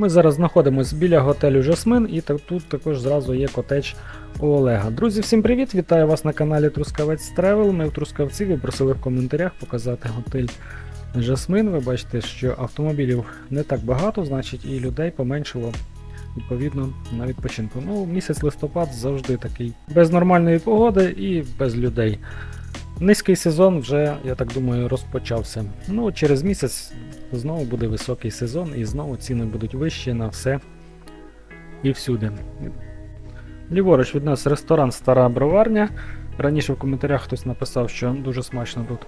Ми зараз знаходимося біля готелю Жасмин, і тут також зразу є котедж у Олега. Друзі, всім привіт! Вітаю вас на каналі Трускавець Тревел. Ми в Трускавці ви просили в коментарях показати готель Жасмин. Ви бачите, що автомобілів не так багато, значить і людей поменшило відповідно на відпочинку. Ну, місяць листопад завжди такий без нормальної погоди і без людей. Низький сезон вже, я так думаю, розпочався. Ну, через місяць знову буде високий сезон і знову ціни будуть вищі на все і всюди. Ліворуч від нас ресторан Стара Броварня. Раніше в коментарях хтось написав, що дуже смачно тут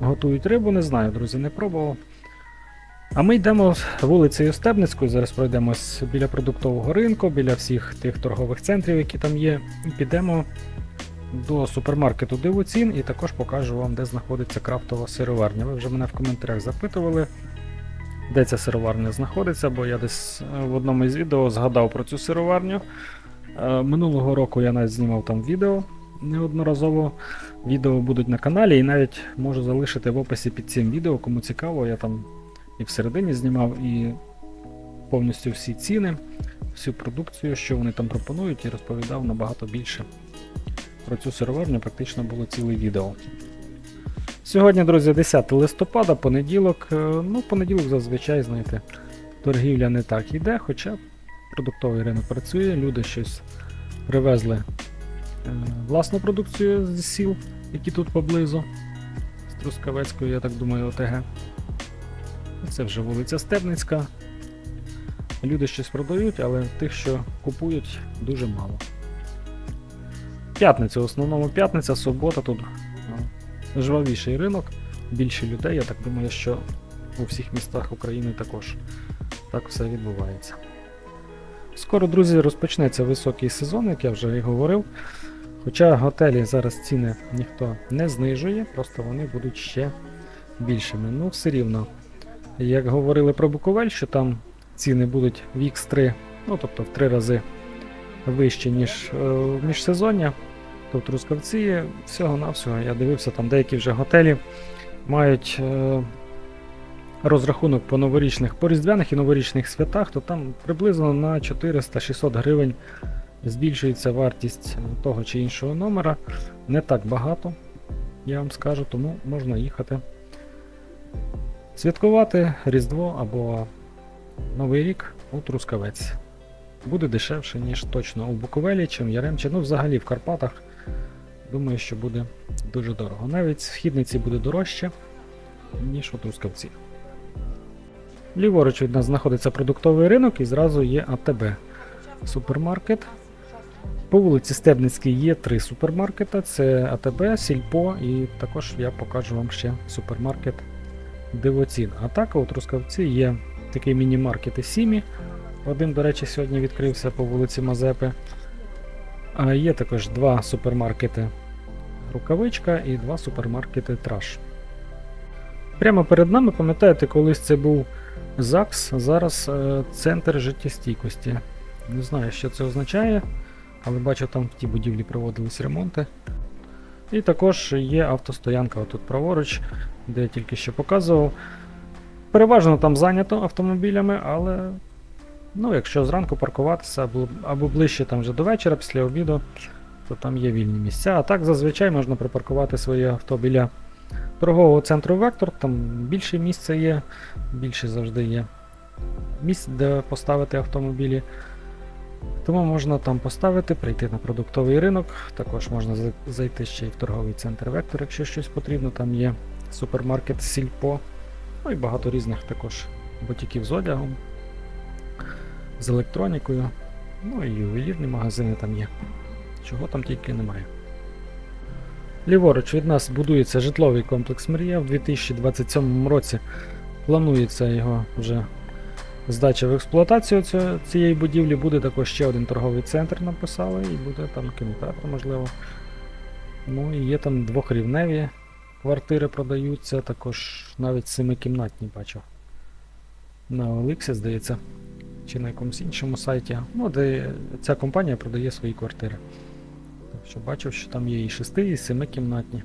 готують рибу. Не знаю, друзі, не пробував. А ми йдемо вулицею Стебницькою, зараз пройдемось біля продуктового ринку, біля всіх тих торгових центрів, які там є, і підемо до супермаркету Дивоцін і також покажу вам, де знаходиться крафтова сироварня. Ви вже мене в коментарях запитували, де ця сироварня знаходиться, бо я десь е, в одному із відео згадав про цю сироварню. Е, Минулого року я навіть знімав там відео неодноразово. Відео будуть на каналі, і навіть можу залишити в описі під цим відео, кому цікаво, я там і всередині знімав, і повністю всі ціни, всю продукцію, що вони там пропонують, і розповідав набагато більше. Про цю сироварню практично було ціле відео. Сьогодні, друзі, 10 листопада, понеділок. Е, Ну, понеділок зазвичай, знаєте, торгівля не так йде, хоча продуктовий ринок працює, люди щось привезли е, власну продукцію зі сіл, які тут поблизу. З Трускавецької, я так думаю, ОТГ. Це вже вулиця Стебницька. Люди щось продають, але тих, що купують, дуже мало. П'ятниця, в основному п'ятниця, субота тут е, жвавіший ринок, більше людей. Я так думаю, що у всіх містах України також так все відбувається. Скоро, друзі, розпочнеться високий сезон, як я вже і говорив. Хоча готелі зараз ціни ніхто не знижує, просто вони будуть ще більшими. Ну, все рівно, як говорили про Буковель, що там ціни будуть в X3, ну тобто в три рази вищі, ніж е, в міжсезоння, то в Трускавці всього-навсього я дивився, там деякі вже готелі мають е, розрахунок по новорічних, по різдвяних і новорічних святах, то там приблизно на 400-600 гривень збільшується вартість того чи іншого номера. Не так багато, я вам скажу, тому можна їхати святкувати Різдво або Новий рік у Трускавець. Буде дешевше, ніж точно у Буковелі, чим Яремче. Ну, взагалі в Карпатах. Думаю, що буде дуже дорого. Навіть східниці буде дорожче, ніж у Трускавці. Ліворуч від нас знаходиться продуктовий ринок і зразу є АТБ супермаркет. По вулиці Стебницькій є три супермаркета: це АТБ, Сільпо і також я покажу вам ще супермаркет Дивоцін. А так у Трускавці є такий міні-маркет і Сімі. Один, до речі, сьогодні відкрився по вулиці Мазепи. А є також два супермаркети Рукавичка і два супермаркети Траш. Прямо перед нами, пам'ятаєте, колись це був ЗАГС, зараз е, центр життєстійкості. Не знаю, що це означає, але бачу, там в тій будівлі проводились ремонти. І також є автостоянка отут праворуч, де я тільки що показував. Переважно там зайнято автомобілями, але ну, якщо зранку паркуватися або, або ближче там вже до вечора, після обіду, то там є вільні місця. А так зазвичай можна припаркувати своє авто біля торгового центру Вектор, там більше місця є, більше завжди є місць, де поставити автомобілі. Тому можна там поставити, прийти на продуктовий ринок. Також можна зайти ще й в торговий центр Вектор, якщо щось потрібно. Там є супермаркет Сільпо. Ну і багато різних також бутіків з одягом, з електронікою. Ну і ювелірні магазини там є. Чого там тільки немає. Ліворуч від нас будується житловий комплекс Мрія. В 2027 році планується його вже здача в експлуатацію цієї будівлі. Буде також ще один торговий центр написали, і буде там кінотеатр, можливо. Ну і є там двохрівневі квартири продаються, також навіть семикімнатні бачу. На Оликсі, здається, чи на якомусь іншому сайті. Ну, де ця компанія продає свої квартири. Що бачив, що там є і 6, і 7 кімнатні.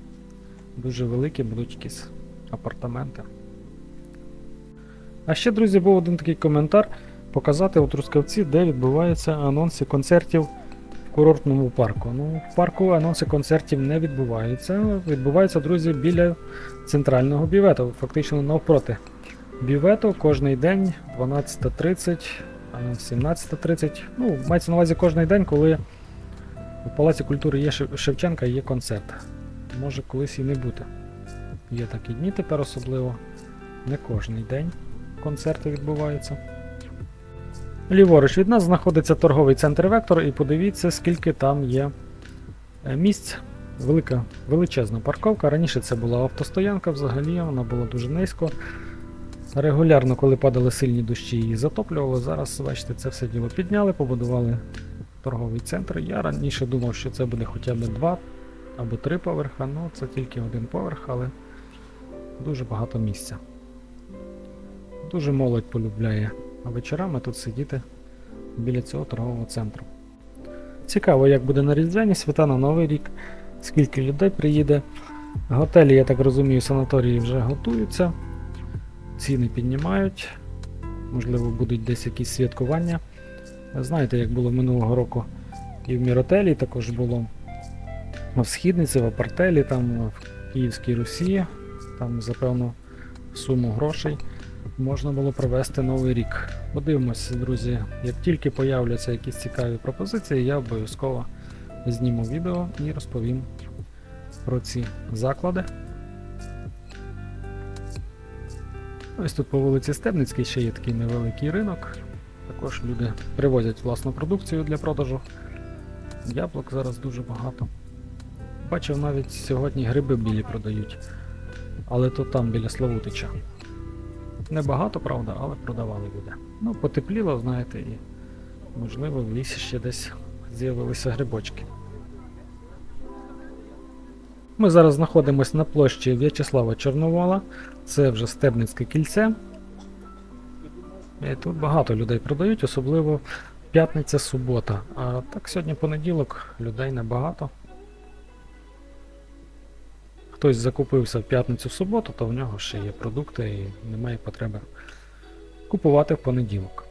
Дуже великі будуть якісь апартаменти. А ще, друзі, був один такий коментар. показати у Трускавці, де відбуваються анонси концертів в курортному парку. Ну, в парку анонси концертів не відбуваються. Відбуваються, друзі, біля центрального бівету, фактично навпроти. Бівету кожний день 12.30, 17.30. Ну, мається на увазі кожний день, коли у Палаці культури є Шев- Шевченка є концерт. Може колись і не бути. Є такі дні тепер особливо. Не кожний день концерти відбуваються. Ліворуч від нас знаходиться торговий центр Вектор, і подивіться, скільки там є е, місць. Велика, величезна парковка. Раніше це була автостоянка взагалі, вона була дуже низько. Регулярно, коли падали сильні дощі, її затоплювало. Зараз, бачите, це все діло підняли, побудували торговий центр. Я раніше думав, що це буде хоча б два або три поверха, ну це тільки один поверх, але дуже багато місця. Дуже молодь полюбляє вечорами тут сидіти біля цього торгового центру. Цікаво, як буде на Різдвяні свята на Новий рік, скільки людей приїде. Готелі, я так розумію, санаторії вже готуються, ціни піднімають, можливо, будуть десь якісь святкування. Знаєте, як було минулого року і в Міротелі, також було в Східниці, в Апартелі, там в Київській Русі, там за певну суму грошей можна було провести новий рік. Подивимося, друзі, як тільки появляться якісь цікаві пропозиції, я обов'язково зніму відео і розповім про ці заклади. Ось тут по вулиці Стебницькій ще є такий невеликий ринок. Також люди привозять власну продукцію для продажу. Яблук зараз дуже багато. Бачив навіть сьогодні гриби білі продають. Але то там біля Славутича. Небагато, правда, але продавали люди. Ну, потепліло, знаєте, і можливо в лісі ще десь з'явилися грибочки. Ми зараз знаходимося на площі В'ячеслава Чорновола. Це вже Стебницьке кільце. Тут багато людей продають, особливо п'ятниця, субота. А так сьогодні понеділок, людей небагато. Хтось закупився в п'ятницю в суботу, то в нього ще є продукти і немає потреби купувати в понеділок.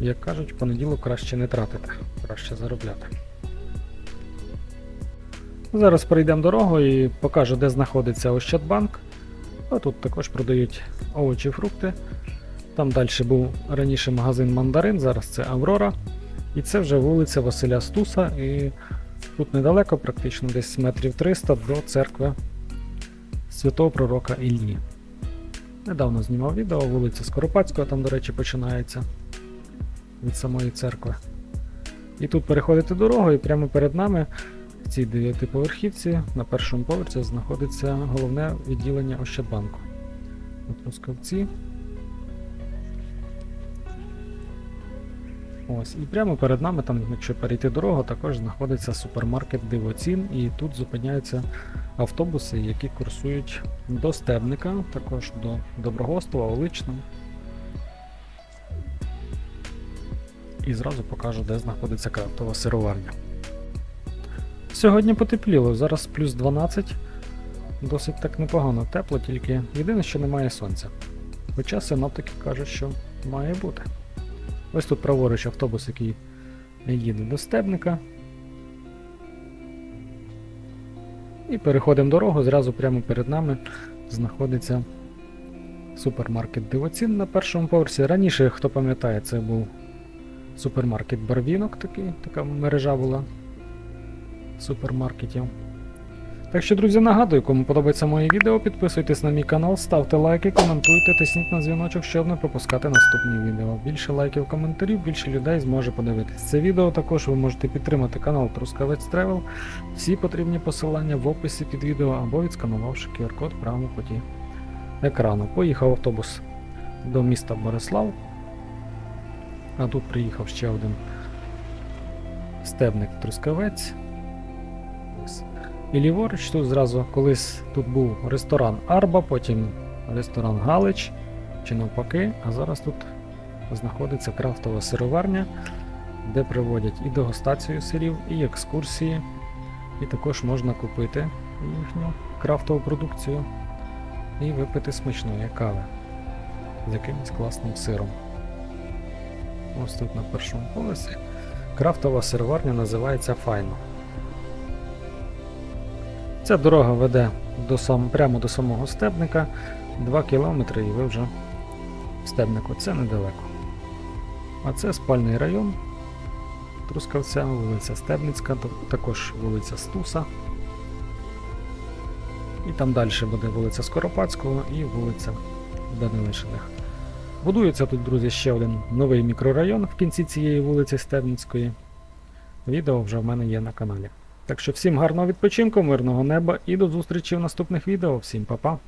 Як кажуть, в понеділок краще не тратити, краще заробляти. Зараз перейдемо дорогу і покажу, де знаходиться Ощадбанк. А тут також продають овочі фрукти. Там далі був раніше магазин Мандарин, зараз це Аврора. І це вже вулиця Василя Стуса. І тут недалеко, практично десь метрів 300 до церкви святого пророка Іллі. Недавно знімав відео, вулиця Скоропадського, там, до речі, починається від самої церкви. І тут переходите дорогу, і прямо перед нами цій дев'ятиповерхівці на першому поверсі знаходиться головне відділення Ощадбанку. От Трускавці. Ось, і прямо перед нами, там, якщо перейти дорогу, також знаходиться супермаркет Дивоцін, і тут зупиняються автобуси, які курсують до Стебника, також до Доброгостова, Оличного. І зразу покажу, де знаходиться крафтова сироварня. Сьогодні потепліло, зараз плюс 12. Досить так непогано, тепло, тільки єдине, що немає сонця. Хоча синоптики кажуть, що має бути. Ось тут праворуч автобус, який їде до стебника. І переходимо дорогу, зразу прямо перед нами знаходиться супермаркет Дивоцін на першому поверсі. Раніше, хто пам'ятає, це був супермаркет Барвінок, такий, така мережа була супермаркетів. Так що, друзі, нагадую, кому подобається моє відео, підписуйтесь на мій канал, ставте лайки, коментуйте, тисніть на дзвіночок, щоб не пропускати наступні відео. Більше лайків, коментарів, більше людей зможе подивитись. Це відео також ви можете підтримати канал Трускавець Тревел. Всі потрібні посилання в описі під відео або відсканувавши QR-код в правому куті екрану. Поїхав автобус до міста Борислав. А тут приїхав ще один стебник Трускавець. І ліворуч тут зразу колись тут був ресторан Арба, потім ресторан Галич, чи навпаки, а зараз тут знаходиться крафтова сироварня, де проводять і дегустацію сирів, і екскурсії, і також можна купити їхню крафтову продукцію і випити смачної кави. з якимось класним сиром. Ось тут на першому поверсі. Крафтова сироварня називається Файно. Ця дорога веде до сам, прямо до самого стебника. 2 кілометри і ви вже в стебнику. Це недалеко. А це спальний район Трускавця, вулиця Стебницька, також вулиця Стуса. І там далі буде вулиця Скоропадського і вулиця Данилишиних. Будується тут, друзі, ще один новий мікрорайон в кінці цієї вулиці Стебницької. Відео вже в мене є на каналі. Так що всім гарного відпочинку, мирного неба і до зустрічі в наступних відео. Всім па-па!